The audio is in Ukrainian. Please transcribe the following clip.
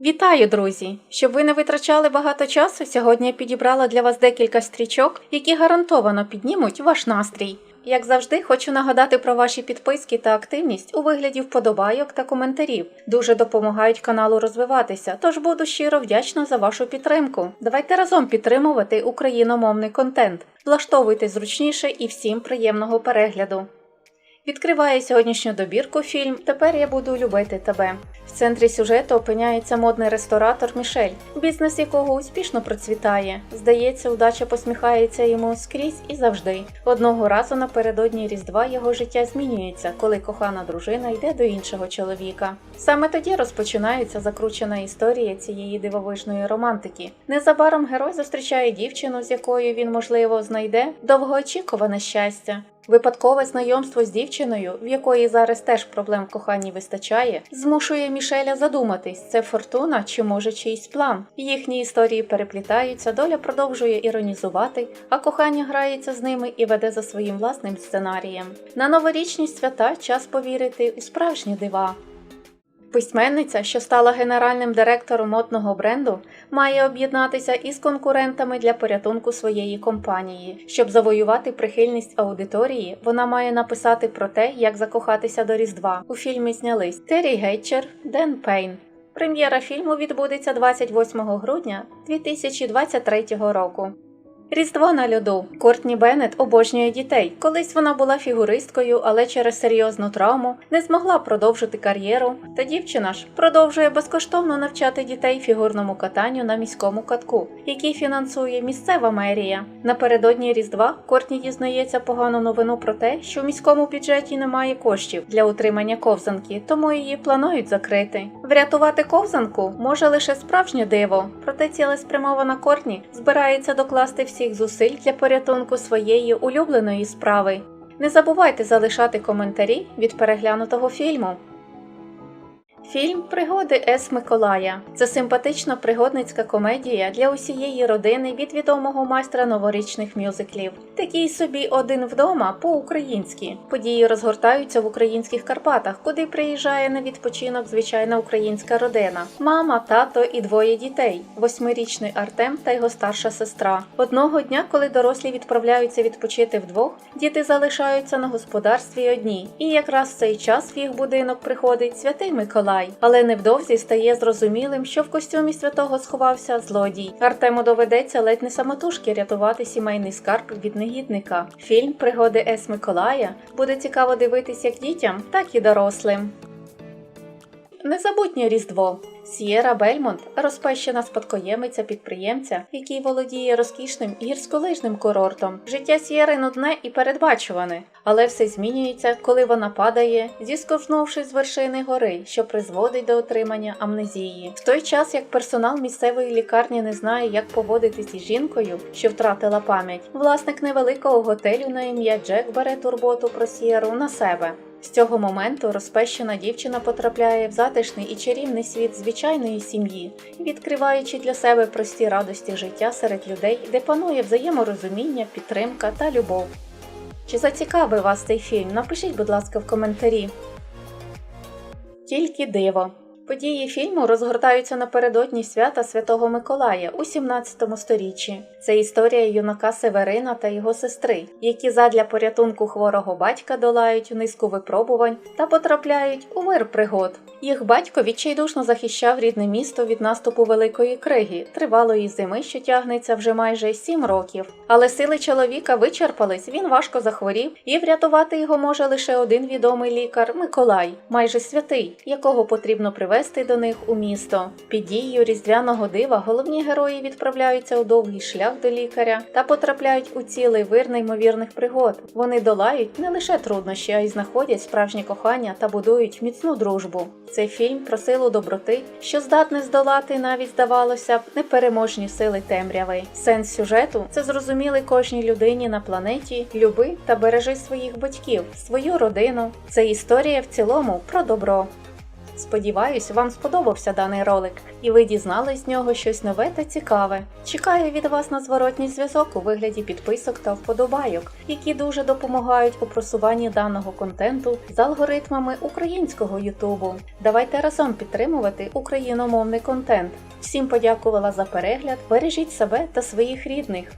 Вітаю, друзі! Щоб ви не витрачали багато часу, сьогодні я підібрала для вас декілька стрічок, які гарантовано піднімуть ваш настрій. Як завжди, хочу нагадати про ваші підписки та активність у вигляді вподобайок та коментарів. Дуже допомагають каналу розвиватися, тож буду щиро вдячна за вашу підтримку. Давайте разом підтримувати україномовний контент. Влаштовуйте зручніше і всім приємного перегляду. Відкриває сьогоднішню добірку фільм Тепер я буду любити тебе. В центрі сюжету опиняється модний ресторатор Мішель, бізнес якого успішно процвітає. Здається, удача посміхається йому скрізь і завжди. Одного разу напередодні Різдва його життя змінюється, коли кохана дружина йде до іншого чоловіка. Саме тоді розпочинається закручена історія цієї дивовижної романтики. Незабаром герой зустрічає дівчину, з якою він, можливо, знайде довгоочікуване щастя. Випадкове знайомство з дівчиною, в якої зараз теж проблем в коханні вистачає, змушує Мішеля задуматись, це фортуна чи може чийсь план. Їхні історії переплітаються, доля продовжує іронізувати, а кохання грається з ними і веде за своїм власним сценарієм. На новорічні свята час повірити у справжні дива. Письменниця, що стала генеральним директором модного бренду, має об'єднатися із конкурентами для порятунку своєї компанії. Щоб завоювати прихильність аудиторії, вона має написати про те, як закохатися до Різдва. У фільмі знялись Террі Гетчер, Ден Пейн. Прем'єра фільму відбудеться 28 грудня 2023 року. Різдво на льоду. Кортні Беннет обожнює дітей. Колись вона була фігуристкою, але через серйозну травму не змогла продовжити кар'єру. Та дівчина ж продовжує безкоштовно навчати дітей фігурному катанню на міському катку, який фінансує місцева мерія. Напередодні Різдва Кортні дізнається погану новину про те, що в міському бюджеті немає коштів для утримання ковзанки, тому її планують закрити. Врятувати ковзанку може лише справжнє диво, проте цілеспрямована Кортні збирається докласти всіх зусиль для порятунку своєї улюбленої справи. Не забувайте залишати коментарі від переглянутого фільму. Фільм Пригоди С. Миколая це симпатична пригодницька комедія для усієї родини від відомого майстра новорічних мюзиклів. Такий собі один вдома по-українськи. Події розгортаються в українських Карпатах, куди приїжджає на відпочинок звичайна українська родина: мама, тато і двоє дітей: восьмирічний Артем та його старша сестра. Одного дня, коли дорослі відправляються відпочити вдвох, діти залишаються на господарстві одні, і якраз в цей час в їх будинок приходить святий Миколай. Але невдовзі стає зрозумілим, що в костюмі святого сховався злодій. Артему доведеться ледь не самотужки рятувати сімейний скарб від негідника. Фільм Пригоди С. Миколая буде цікаво дивитись як дітям, так і дорослим. Незабутнє Різдво. Сієра Бельмонт розпещена спадкоємиця підприємця, який володіє розкішним гірськолижним курортом. Життя Сієри нудне і передбачуване, але все змінюється, коли вона падає, зісковзнувши з вершини гори, що призводить до отримання амнезії. В той час як персонал місцевої лікарні не знає, як поводитись із жінкою, що втратила пам'ять, власник невеликого готелю на ім'я Джек бере турботу про Сієру на себе. З цього моменту розпещена дівчина потрапляє в затишний і чарівний світ звичайної сім'ї, відкриваючи для себе прості радості життя серед людей, де панує взаєморозуміння, підтримка та любов. Чи зацікавив вас цей фільм? Напишіть, будь ласка, в коментарі. Тільки диво. Події фільму розгортаються напередодні свята Святого Миколая у 17 сторіччі. Це історія юнака Северина та його сестри, які задля порятунку хворого батька долають низку випробувань та потрапляють у вир пригод. Їх батько відчайдушно захищав рідне місто від наступу великої криги, тривалої зими, що тягнеться вже майже 7 років. Але сили чоловіка вичерпались, він важко захворів, і врятувати його може лише один відомий лікар Миколай, майже святий, якого потрібно привезти до них у місто. Під дією різдвяного дива головні герої відправляються у довгий шлях до лікаря та потрапляють у цілий вир неймовірних пригод. Вони долають не лише труднощі, а й знаходять справжнє кохання та будують міцну дружбу. Це фільм про силу доброти, що здатне здолати навіть здавалося б непереможні сили темряви. Сенс сюжету це зрозуміли кожній людині на планеті, люби та бережи своїх батьків, свою родину. Це історія в цілому про добро. Сподіваюсь, вам сподобався даний ролик, і ви дізнались з нього щось нове та цікаве. Чекаю від вас на зворотній зв'язок у вигляді підписок та вподобайок, які дуже допомагають у просуванні даного контенту з алгоритмами українського Ютубу. Давайте разом підтримувати україномовний контент. Всім подякувала за перегляд. Бережіть себе та своїх рідних.